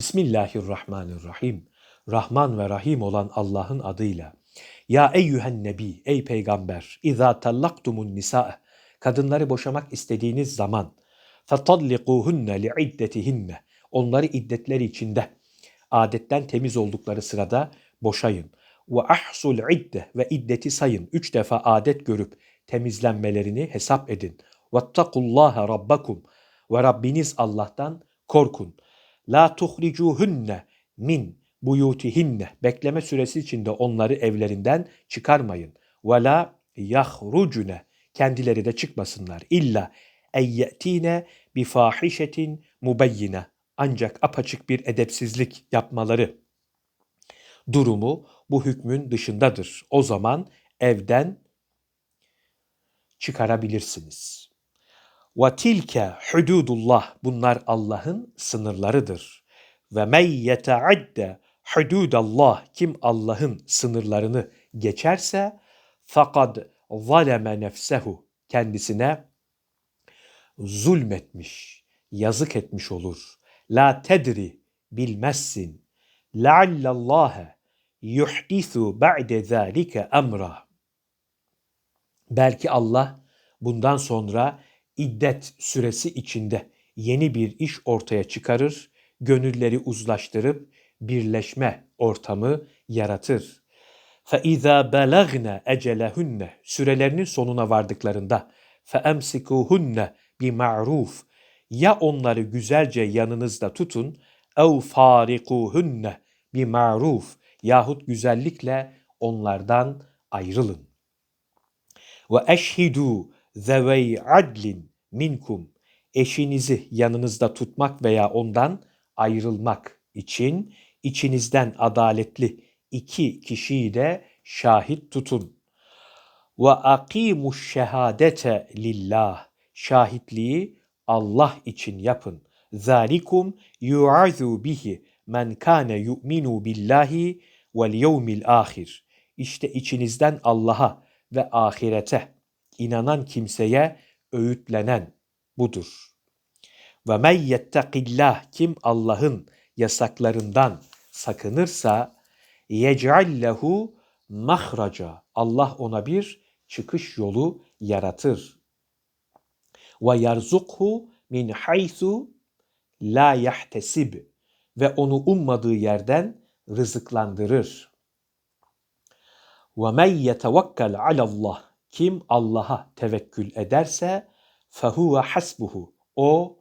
Bismillahirrahmanirrahim. Rahman ve Rahim olan Allah'ın adıyla. Ya eyyühen nebi, ey peygamber, izâ tallaktumun nisâe, kadınları boşamak istediğiniz zaman, fetallikuhunne li'iddetihinne, onları iddetleri içinde, adetten temiz oldukları sırada boşayın. Ve ahsul idde ve iddeti sayın. Üç defa adet görüp temizlenmelerini hesap edin. Vettakullâhe rabbakum ve Rabbiniz Allah'tan korkun. La tuhricuhunne min buyutihinne. Bekleme süresi içinde onları evlerinden çıkarmayın. Ve la yahrucune. Kendileri de çıkmasınlar. İlla eyyetine bi fahişetin mubeyyine. Ancak apaçık bir edepsizlik yapmaları durumu bu hükmün dışındadır. O zaman evden çıkarabilirsiniz. Ve tilke hududullah bunlar Allah'ın sınırlarıdır. Ve men yeteadde hududallah kim Allah'ın sınırlarını geçerse fakad zaleme nefsehu kendisine zulmetmiş, yazık etmiş olur. La tedri bilmezsin. Leallallâhe yuhdisu ba'de zâlike emra. Belki Allah bundan sonra iddet süresi içinde yeni bir iş ortaya çıkarır, gönülleri uzlaştırıp birleşme ortamı yaratır. فَاِذَا بَلَغْنَ اَجَلَهُنَّ Sürelerinin sonuna vardıklarında فَاَمْسِكُوهُنَّ بِمَعْرُوفٍ Ya onları güzelce yanınızda tutun اَوْ فَارِقُوهُنَّ بِمَعْرُوفٍ Yahut güzellikle onlardan ayrılın. Ve eşhidu zevey adlin minkum eşinizi yanınızda tutmak veya ondan ayrılmak için içinizden adaletli iki kişiyi de şahit tutun. Ve akimuş şehadete lillah şahitliği Allah için yapın. Zalikum yu'azu bihi men kâne yu'minu billahi vel yevmil ahir. İşte içinizden Allah'a ve ahirete inanan kimseye öğütlenen budur. Ve men yettekillah kim Allah'ın yasaklarından sakınırsa yec'al lehu mahraca Allah ona bir çıkış yolu yaratır. Ve yarzukhu min haythu la yahtesib ve onu ummadığı yerden rızıklandırır. Ve men yetevekkel alallah kim Allah'a tevekkül ederse fehuve hasbuhu o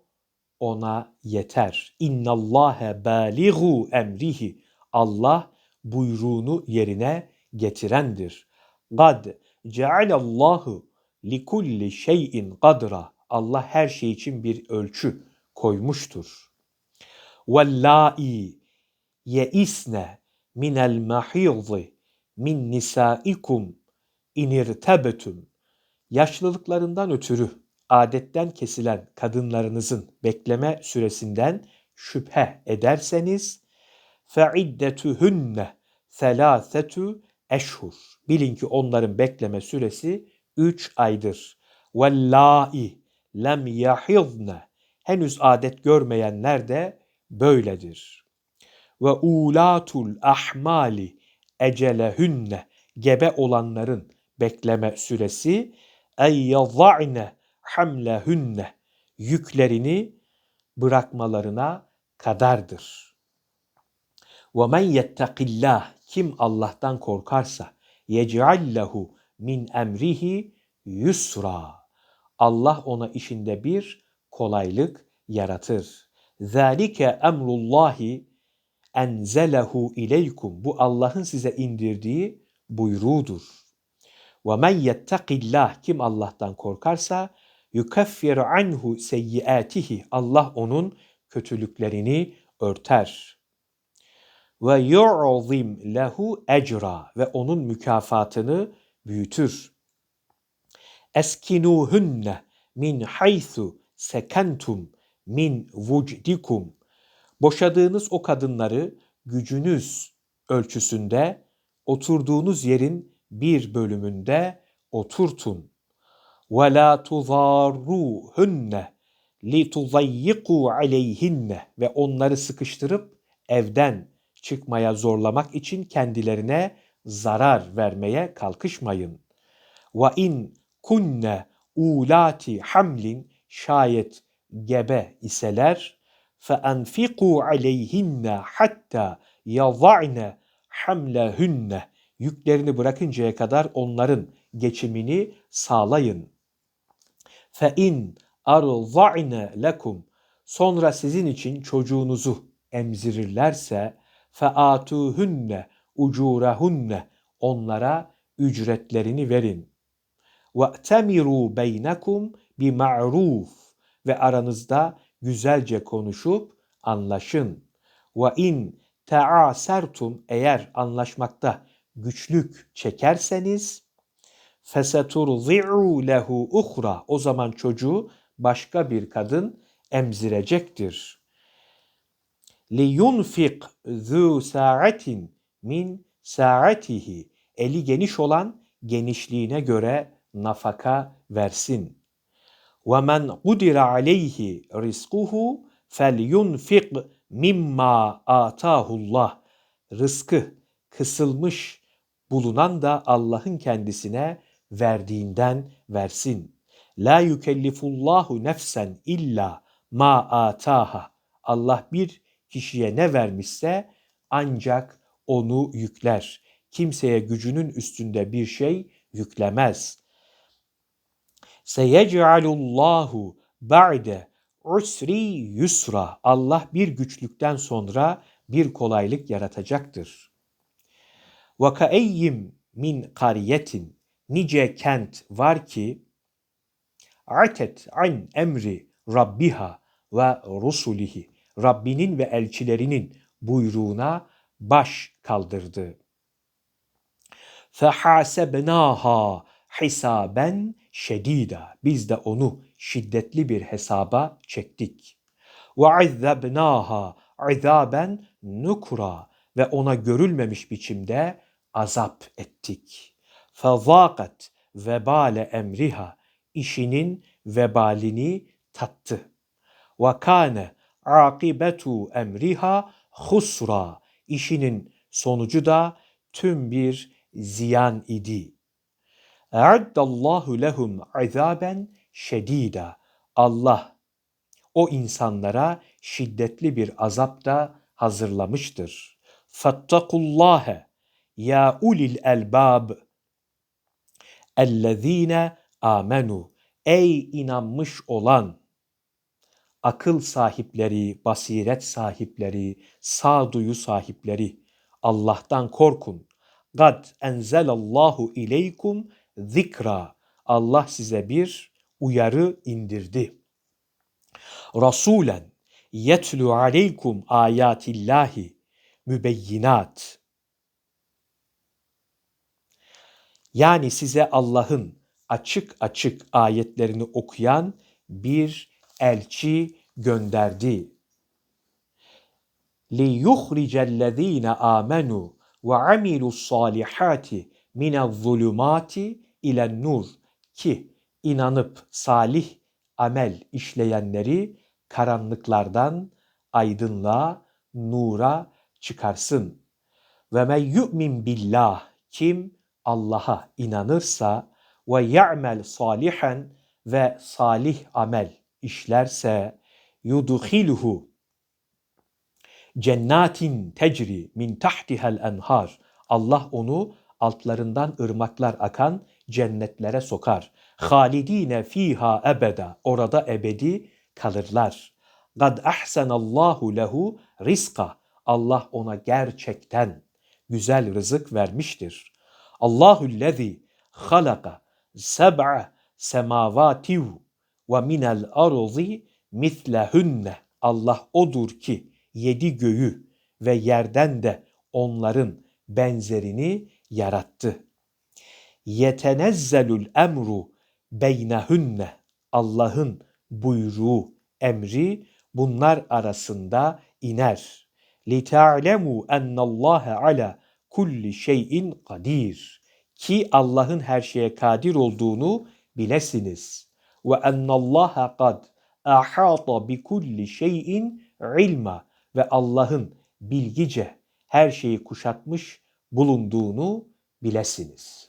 ona yeter. İnnallâhe bâligu emrihi Allah buyruğunu yerine getirendir. Gad cealallahu likulli şeyin kadra Allah her şey için bir ölçü koymuştur. Vellâi yeisne minel mahîzi min nisaikum inirtebetüm yaşlılıklarından ötürü adetten kesilen kadınlarınızın bekleme süresinden şüphe ederseniz feiddetuhunne selâsetü eşhur. Bilin ki onların bekleme süresi 3 aydır. Vellâi lem yahizne henüz adet görmeyenler de böyledir. Ve ulatul ahmali ecelehünne gebe olanların bekleme süresi ey yadha'ne hamlehünne yüklerini bırakmalarına kadardır. Ve men yettekillah kim Allah'tan korkarsa yec'allehu min emrihi yusra. Allah ona işinde bir kolaylık yaratır. Zalike emrullahi enzelehu ileykum. Bu Allah'ın size indirdiği buyruğudur. Ve men yettekillah kim Allah'tan korkarsa yukeffiru anhu seyyiatihi Allah onun kötülüklerini örter. Ve yu'zim lehu ecra ve onun mükafatını büyütür. Eskinuhunne min haythu sekentum min vucdikum. Boşadığınız o kadınları gücünüz ölçüsünde oturduğunuz yerin bir bölümünde oturtun. Ve la tuzarruhunne li tuzayyiku aleyhinne ve onları sıkıştırıp evden çıkmaya zorlamak için kendilerine zarar vermeye kalkışmayın. Ve in kunne ulati hamlin şayet gebe iseler enfiku aleyhinne hatta yada'ne hamlehünne yüklerini bırakıncaya kadar onların geçimini sağlayın. Fe in arza'ne lekum sonra sizin için çocuğunuzu emzirirlerse fe atuhunne ucurahunne onlara ücretlerini verin. Ve temiru beynekum bi ma'ruf ve aranızda güzelce konuşup anlaşın. Ve in teasertum eğer anlaşmakta güçlük çekerseniz feseturzi'u lehu uhra o zaman çocuğu başka bir kadın emzirecektir. Li yunfik zu sa'atin min sa'atihi eli geniş olan genişliğine göre nafaka versin. Ve men qudira aleyhi rizquhu felyunfik mimma atahullah. Rızkı kısılmış bulunan da Allah'ın kendisine verdiğinden versin. La yükellifullahu nefsen illa ma ataha. Allah bir kişiye ne vermişse ancak onu yükler. Kimseye gücünün üstünde bir şey yüklemez. Seyec'alullahu ba'de usri yusra. Allah bir güçlükten sonra bir kolaylık yaratacaktır. Ve kaeyyim min kariyetin nice kent var ki atet an emri rabbiha ve rusulihi Rabbinin ve elçilerinin buyruğuna baş kaldırdı. فَحَاسَبْنَاهَا hisaben şedida. Biz de onu şiddetli bir hesaba çektik. وَعَذَّبْنَاهَا azaben nukra ve ona görülmemiş biçimde azap ettik. Fezâkat vebale emriha işinin vebalini tattı. Ve kâne akibetu emriha husra işinin sonucu da tüm bir ziyan idi. E'addallahu lehum azaben şedida. Allah o insanlara şiddetli bir azap da hazırlamıştır. Fattakullâhe ya ulil elbab ellezîne amenu ey inanmış olan akıl sahipleri, basiret sahipleri, sağduyu sahipleri Allah'tan korkun. Gad enzelallahu ileykum zikra. Allah size bir uyarı indirdi. Rasulen yetlu aleykum ayatillahi mübeyyinat. Yani size Allah'ın açık açık ayetlerini okuyan bir elçi gönderdi. Li yuhricellezine amenu ve amilus salihati minez-zulumati ilen nur ki inanıp salih amel işleyenleri karanlıklardan aydınlığa, nura çıkarsın. Ve men yu'min billah kim Allah'a inanırsa ve ya'mel salihan ve salih amel işlerse yudhilhu cennatin tecri min tahtihel enhar. Allah onu altlarından ırmaklar akan cennetlere sokar. Halidine fiha ebeda. Orada ebedi kalırlar. Gad ahsenallahu lehu rizka. Allah ona gerçekten güzel rızık vermiştir. Allahüllezî halaka seb'a semavativ ve minel arzi mislehünne. Allah odur ki yedi göğü ve yerden de onların benzerini yarattı. Yetenezzelül emru beynehünne. Allah'ın buyruğu, emri bunlar arasında iner. لِتَعْلَمُوا اَنَّ اللّٰهَ ala kulli şeyin kadir. Ki Allah'ın her şeye kadir olduğunu bilesiniz ve ennallaha kad ahata bi kulli şeyin ilma ve Allah'ın bilgice her şeyi kuşatmış bulunduğunu bilesiniz.